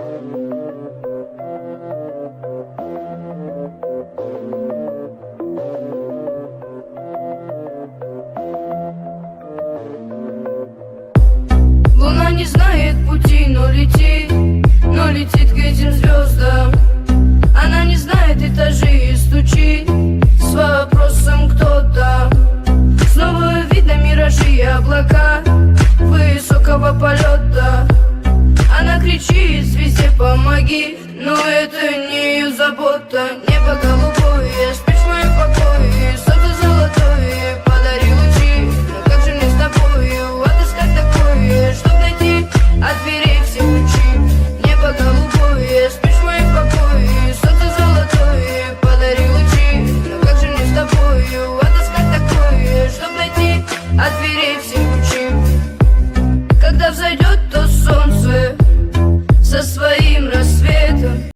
Луна не знает пути, но летит, но летит к этим звездам. Она не знает этажи и стучит с вопросом кто там. Снова видно миражи и облака помоги Но это не забота. Небо голубое, спишь в моем покое. Солнце золотое, подари лучи. Но как же мне с тобою отыскать такое Чтоб найти от все лучи. Небо голубое, спишь в моем покое. Солнце золотое, подари лучи. Но как же мне с тобою отыскать такое Чтоб найти от все лучи. Когда взойдет то солнце рассветом